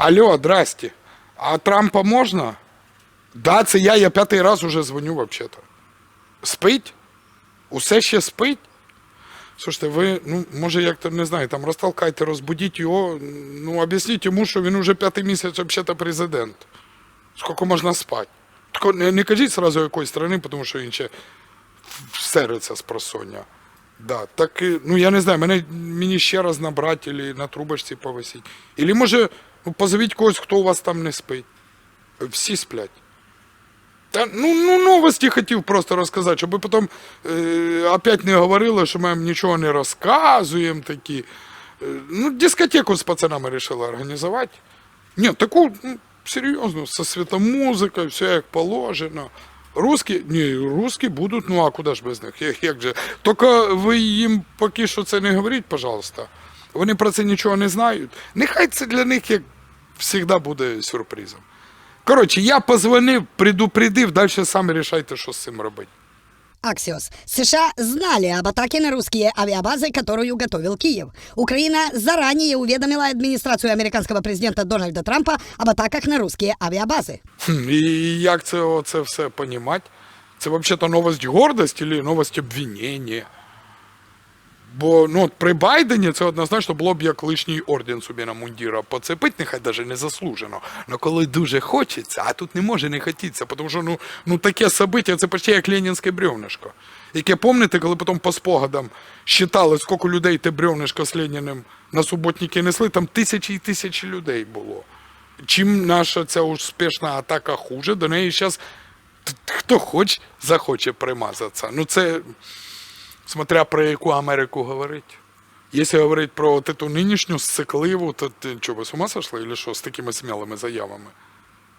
Алло, здрасте. А Трампа можна? Да, це я, я п'ятий раз уже дзвоню взагалі-то. Спить? Усе ще спить? Слушайте, ви, ну, може, як то не знаю, там розтолкайте, розбудіть його, ну, об'ясніть йому, що він уже п'ятий місяць взагалі президент. Скільки можна спати? Тако не, не кажіть сразу якоїсь сторони, тому що він ще сериться з просоння. Да, так, ну я не знаю, мене, мені ще раз набрати, або на трубочці повисіть. Ілі може, позовіть когось, хто у вас там не спить. Всі сплять. Та, ну, ну, новості хотів просто розказати, щоб ви потім е, опять не говорили, що ми вам нічого не розказуємо такі. Е, ну, дискотеку з пацанами вирішили організувати. Ні, таку ну, серйозну, со світомузикою, все як положено. Русські, ні, русські будуть, ну а куди ж без них? Як, як же? Тільки ви їм поки що це не говоріть, пожалуйста. Вони про це нічого не знають. Нехай це для них, як завжди, буде сюрпризом. Коротше, я позвонив, предупредив, далі самі рішайте, що з цим робити. Аксиос. США знали об атаке на русские авиабазы, которую готовил Киев. Украина заранее уведомила администрацию американского президента Дональда Трампа об атаках на русские авиабазы. І як це все понімати? Це взагалі новость гордості чи новость обвинення? Бо ну, при Байдені це однозначно було б як лишній орден собі на мундіра поцепить, нехай навіть не заслужено. Але коли дуже хочеться, а тут не може не хотіться, тому що ну, ну таке собиття, це почти як ленінське бревнишко. Яке пам'ятаєте, коли потім по спогадам считали, скільки людей те бревнишко з Леніним на суботники несли, там тисячі і тисячі людей було. Чим наша ця успішна атака хуже, до неї зараз хто хоч захоче примазатися. Ну це смотря про яку Америку говорить. Якщо говорити про ту нинішню сцикливу, то ти що, ви з ума сошли, или що, з такими смілими заявами?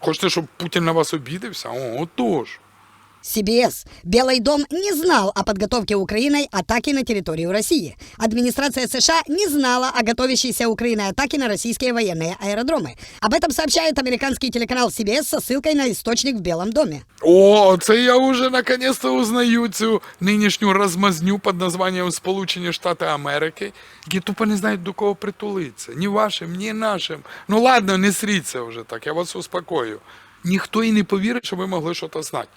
Хочете, щоб Путін на вас обідався? О, отож. CBS. Белый дом не знал о подготовке Украиной атаки на территорию России. Администрация США не знала о готовящейся Украиной атаке на российские военные аэродромы. Об этом сообщает американский телеканал CBS со ссылкой на источник в Белом доме. О, це я вже наконец-то узнаю цю нинішню розмазню під названням Сполучені Штати Америки, які тупо не знають до кого притулитися. Ні вашим, ні нашим. Ну ладно, не сріться вже так, я вас успокою. Ніхто і не повірить, що ви могли щось знати.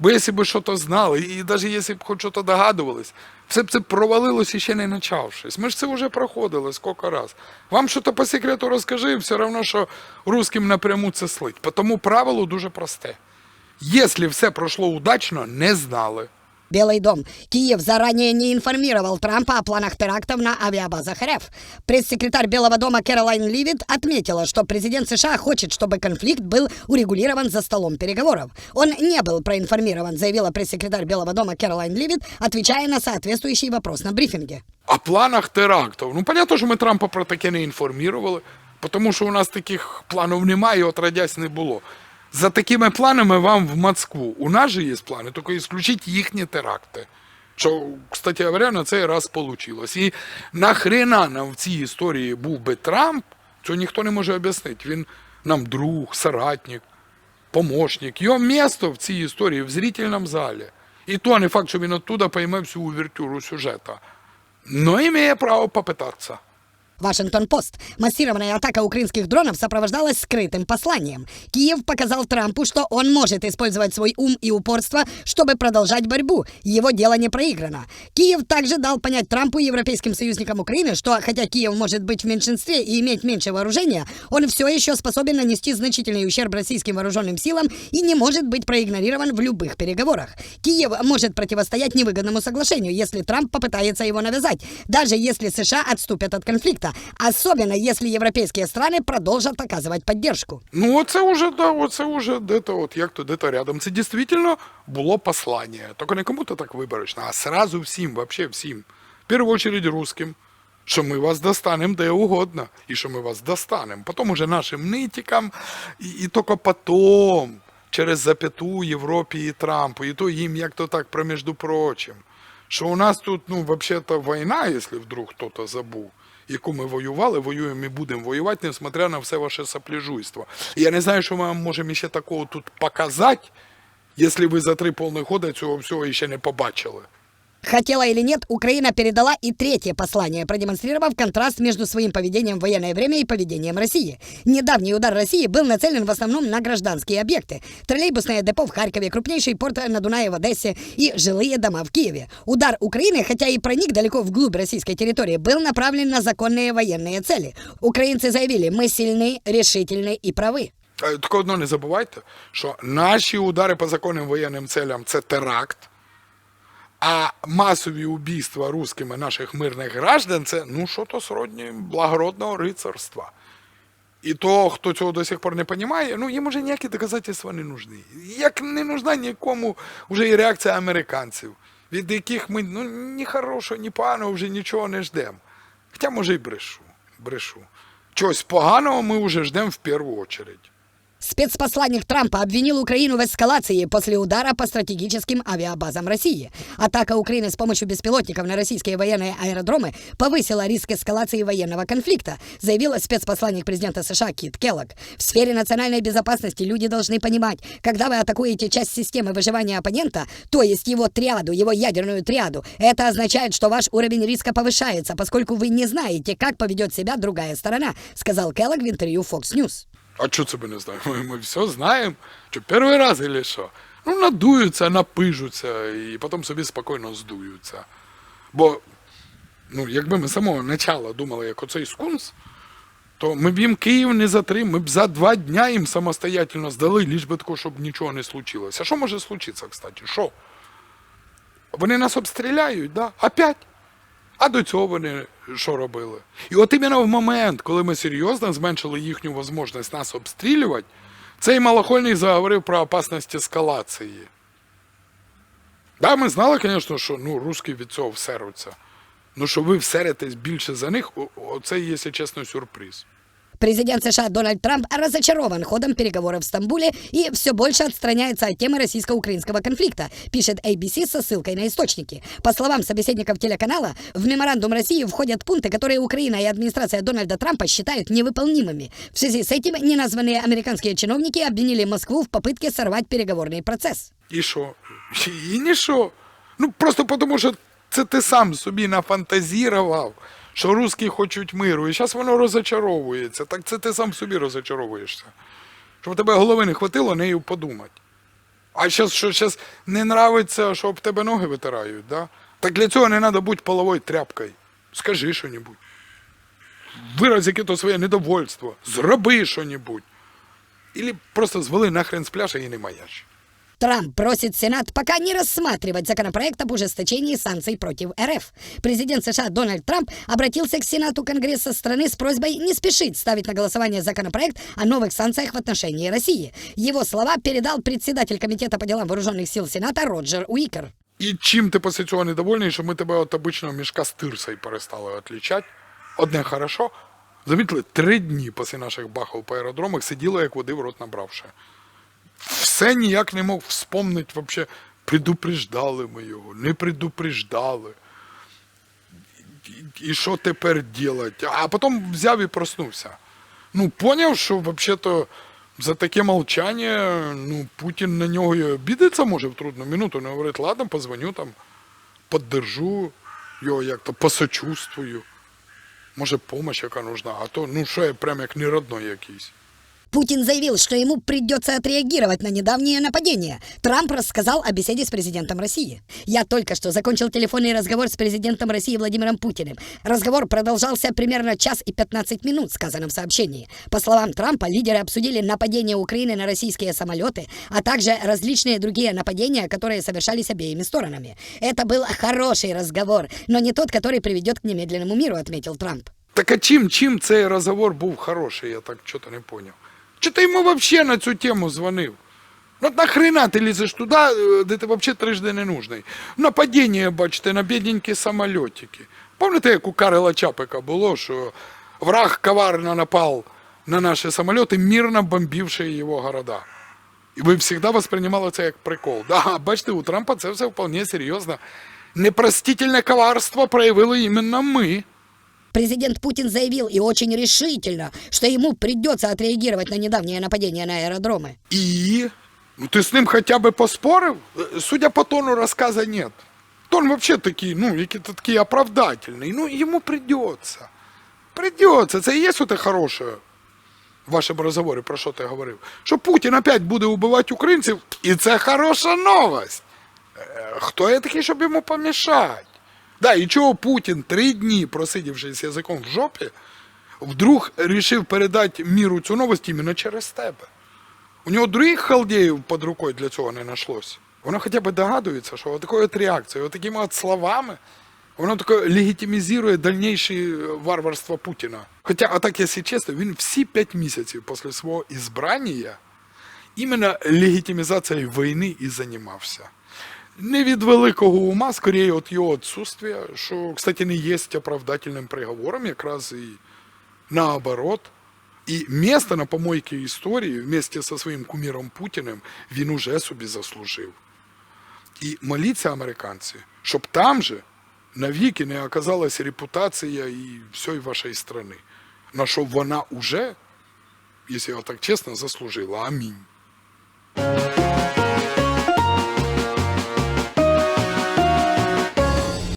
Бо якщо б щось знали, і навіть якщо б хоч щось догадувались, все б це провалилось ще не почавшись. Ми ж це вже проходили скільки раз. Вам щось по секрету розкажи, все одно, що русським напряму це слить. Тому правило дуже просте. Якщо все пройшло удачно, не знали. Белый дом. Киев заранее не информировал Трампа о планах терактов на авиабазах РФ. Пресс-секретарь Белого дома Кэролайн Ливит отметила, что президент США хочет, чтобы конфликт был урегулирован за столом переговоров. Он не был проинформирован, заявила пресс-секретарь Белого дома Кэролайн Ливит, отвечая на соответствующий вопрос на брифинге. О планах терактів. Ну, понятно, що ми Трампа про таке не інформували, тому що у нас таких планів немає, і отродясь не було. За такими планами вам в Москву. У нас же є плани, тільки ісключіть їхні теракти. Що, кстати говоря, на цей раз вийшло. І нахрена нам в цій історії був би Трамп, що ніхто не може об'яснити. Він нам друг, соратник, помощник. Його місто в цій історії в зрительному залі. І то не факт, що він оттуда пойме всю увертюру сюжета. Но имея право попытаться. Вашингтон-Пост. Массированная атака украинских дронов сопровождалась скрытым посланием. Киев показал Трампу, что он может использовать свой ум и упорство, чтобы продолжать борьбу. Его дело не проиграно. Киев также дал понять Трампу и европейским союзникам Украины, что хотя Киев может быть в меньшинстве и иметь меньше вооружения, он все еще способен нанести значительный ущерб российским вооруженным силам и не может быть проигнорирован в любых переговорах. Киев может противостоять невыгодному соглашению, если Трамп попытается его навязать, даже если США отступят от конфликта, особенно если европейские страны продолжат оказывать поддержку. Ну, оце вже, да, оце вже де-то, от як то де-то рядом. Це дійсно було послання. Тільки не кому-то так виборочно, а сразу всім, вообще всім. В першу очередь русским, що ми вас достанемо де угодно, і що ми вас достанемо. Потім уже нашим нитикам, і, і тільки потім, через запяту Європі і Трампу, і то їм як то так, про між прочим. Що у нас тут, ну, взагалі-то війна, якщо вдруг хтось забув яку ми воювали, воюємо і будемо воювати, несмотря на все ваше сопляжуйство. Я не знаю, що ми вам можемо ще такого тут показати, якщо ви за три повних года цього всього ще не побачили. Хотела или нет, Украина передала и третье послание, продемонстрировав контраст между своим поведением в военное время и поведением России. Недавний удар России был нацелен в основном на гражданские объекты. Троллейбусное депо в Харькове, крупнейший порт на Дунае в Одессе и жилые дома в Киеве. Удар Украины, хотя и проник далеко вглубь российской территории, был направлен на законные военные цели. Украинцы заявили, мы сильны, решительны и правы. Е, Тільки одно не забувайте, що наші удари по законним воєнним целям це теракт, а масові убійства русскими наших мирних граждан це ну що то сродні благородного рицарства. І то, хто цього до сих пор не розуміє, ну їм уже ніякі доказательства не нужні. Як не нужна нікому вже і реакція американців, від яких ми ну, ні хорошого, ні поганого вже нічого не ждемо. Хоча, може, і брешу. брешу. Чогось поганого ми вже ждемо в першу чергу. Спецпосланник Трампа обвинил Украину в эскалации после удара по стратегическим авиабазам России. Атака Украины с помощью беспилотников на российские военные аэродромы повысила риск эскалации военного конфликта, заявил спецпосланник президента США Кит Келлог. В сфере национальной безопасности люди должны понимать, когда вы атакуете часть системы выживания оппонента, то есть его триаду, его ядерную триаду, это означает, что ваш уровень риска повышается, поскольку вы не знаете, как поведет себя другая сторона, сказал Келлог в интервью Fox News. А що це ми не знаємо? Ми, все знаємо. Що перший раз или що? Ну, надуються, напижуться і потім собі спокійно здуються. Бо, ну, якби ми з самого початку думали, як оцей скунс, то ми б їм Київ не затримали, ми б за два дня їм самостоятельно здали, ліж би такого, щоб нічого не случилося. А що може случитися, кстати? Що? Вони нас обстріляють, да? Опять. А до цього вони що робили? І от іменно в момент, коли ми серйозно зменшили їхню можливість нас обстрілювати, цей малохольний заговорив про опасність ескалації. Да, ми знали, звісно, що ну, русські від цього всеруться. Ну, що ви всеретесь більше за них, оце, якщо чесно, сюрприз. Президент США Дональд Трамп разочарован ходом переговоров в Стамбуле и все больше отстраняется от темы российско-украинского конфликта, пишет ABC со ссылкой на источники. По словам собеседников телеканала, в меморандум России входят пункты, которые Украина и администрация Дональда Трампа считают невыполнимыми. В связи с этим неназванные американские чиновники обвинили Москву в попытке сорвать переговорный процесс. І що? І нічого. Ну просто тому, що це ти сам собі нафантазірував, Що русські хочуть миру, і зараз воно розочаровується. Так це ти сам собі розочаровуєшся. Щоб тебе голови не хватило нею подумати. А зараз що зараз не нравиться, що об тебе ноги витирають, да? Так для цього не треба бути половою тряпкою. Скажи що-небудь. Вираз яке-то своє недовольство. Зроби що-небудь. Ілі просто звели нахрен з пляжа і не маяч. Трамп просит Сенат пока не рассматривать законопроект об ужесточении санкций против РФ. Президент США Дональд Трамп обратился к Сенату Конгресса страны с просьбой не спешить ставить на голосование законопроект о новых санкциях в отношении России. Его слова передал председатель Комитета по делам вооруженных сил Сената Роджер Уикер. І чим ти після цього недовольний, що ми тебе від обичного мішка з тирсою перестали відлічати? Одне хорошо. Замітили, три дні після наших бахов по аеродромах сиділо, як води в рот набравши. Все ніяк не мог вспомнити вообще, предупреждали ми його, не предупреждали. І- що тепер робити? А потім взяв і проснувся. Ну, поняв, що взагалі-то за таке мовчання, ну, Путін на нього і обідеться може в трудну минуту. Не говорить, ладно, позвоню там, поддержу його як-то, посочувствую. Може, помощь яка нужна, а то, ну що я прям як неродной якийсь. Путин заявил, что ему придется отреагировать на недавнее нападение. Трамп рассказал о беседе с президентом России. Я только что закончил телефонный разговор с президентом России Владимиром Путиным. Разговор продолжался примерно час и 15 минут, сказано в сообщении. По словам Трампа, лидеры обсудили нападение Украины на российские самолеты, а также различные другие нападения, которые совершались обеими сторонами. Это был хороший разговор, но не тот, который приведет к немедленному миру, отметил Трамп. Так а чим, чим цей розговор був хороший, я так чого не поняв. Чи ти йому взагалі на цю тему дзвонив? Ну нахрена ти лізеш туди, е, де ти взагалі трижди не нужний? Нападіння, бачите, на бідненькі самольотики. Пам'ятаєте, як у Карела Чапика було, що враг коварно напав на наші самоліти, мирно бомбивши його города. І ви завжди восприймали це як прикол. Да, бачите, у Трампа це все вполне серйозно. Непростительне коварство проявили іменно ми. Президент Путин заявил и очень решительно, что ему придется отреагировать на недавнее нападение на аэродромы. І? Ну ти з ним хоча б поспорив? Е, Судя по тону, розказа нет. то он вообще такий, ну, який-то такий оправдательний. Ну, йому придется. Придется. Це і є оте хороше в вашому розговорі, про що ти говорив. Що Путін опять буде вбивати українців, і це хороша новость. Е, Хто я такий, щоб йому помішати? Да, і чого Путін три дні, просидівши з язиком в жопі, вдруг рішив передати міру цю новость іменно через тебе. У нього других халдеїв під рукою для цього не знайшлось. Воно хоча б догадується, що такою от реакцією, от такими от словами, воно таке легітимізує дальніше варварство Путіна. Хоча, а так, якщо чесно, він всі п'ять місяців після свого ізбрання іменно легітимізацією війни і займався. Не від великого ума, скоріше от його відсутствия, що, кстати, не є оправдательним приговором, якраз і наоборот. І місто на помойці історії вместе со своїм куміром Путіним він уже собі заслужив. І моліться американці, щоб там же навіки не оказалась репутація і всієї вашої страни. На що вона уже, якщо я так чесно, заслужила. Амінь.